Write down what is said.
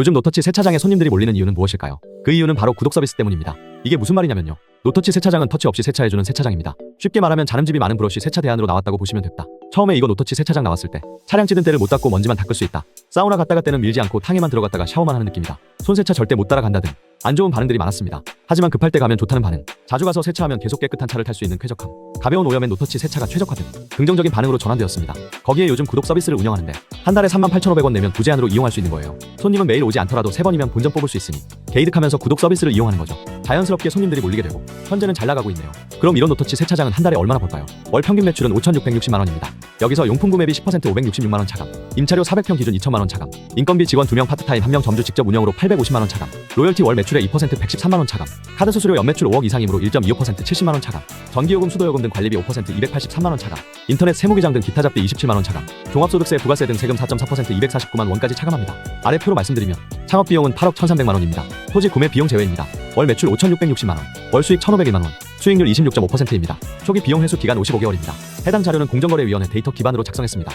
요즘 노터치 세차장에 손님들이 몰리는 이유는 무엇일까요? 그 이유는 바로 구독 서비스 때문입니다. 이게 무슨 말이냐면요. 노터치 세차장은 터치 없이 세차해주는 세차장입니다. 쉽게 말하면 자름집이 많은 브러쉬 세차 대안으로 나왔다고 보시면 됩니다. 처음에 이거 노터치 세차장 나왔을 때 차량 찌든 때를 못 닦고 먼지만 닦을 수 있다. 사우나 갔다가 때는 밀지 않고 탕에만 들어갔다가 샤워만 하는 느낌이다. 손 세차 절대 못 따라간다 등안 좋은 반응들이 많았습니다. 하지만 급할 때 가면 좋다는 반응, 자주 가서 세차하면 계속 깨끗한 차를 탈 수 있는 쾌적함, 가벼운 오염엔 노터치 세차가 최적화 등 긍정적인 반응으로 전환되었습니다. 거기에 요즘 구독 서비스를 운영하는데 한 달에 38,500원 내면 무제한으로 이용할 수 있는 거예요. 손님은 매일 오지 않더라도 3번이면 본전 뽑을 수 있으니 개이득하면서 구독 서비스를 이용하는 거죠. 자연스럽게 손님들이 몰리게 되고 현재는 잘 나가고 있네요. 그럼 이런 노터치 세차장은 한 달에 얼마나 벌까요? 월 평균 매출은 5,660만 원입니다. 여기서 용품 구매비 10% 566만 원 차감, 임차료 400평 기준 2천만 원 차감, 인건비 직원 2명 파트타임 1명 점주 직접 운영으로 850만 원 차감, 로열티 월 매출의 2% 113만 원 차감, 카드 수수료 연매출 5억 이상이므로 1.25% 70만 원 차감, 전기요금 수도요금 등 관리비 5% 283만 원 차감, 인터넷 세무기장 등 기타 잡비 27만 원 차감, 종합소득세 부가세 등 세금 4.4% 249만 원까지 차감합니다. 아래 표로 말씀드리면 창업 비용은 8억 1,300만 원입니다. 토지 구매 비용 제외입니다. 월 매출 5,660만 원, 월 수익 1,501만 원, 수익률 26.5%입니다. 초기 비용 회수 기간 55개월입니다. 해당 자료는 공정거래위원회 데이터 기반으로 작성했습니다.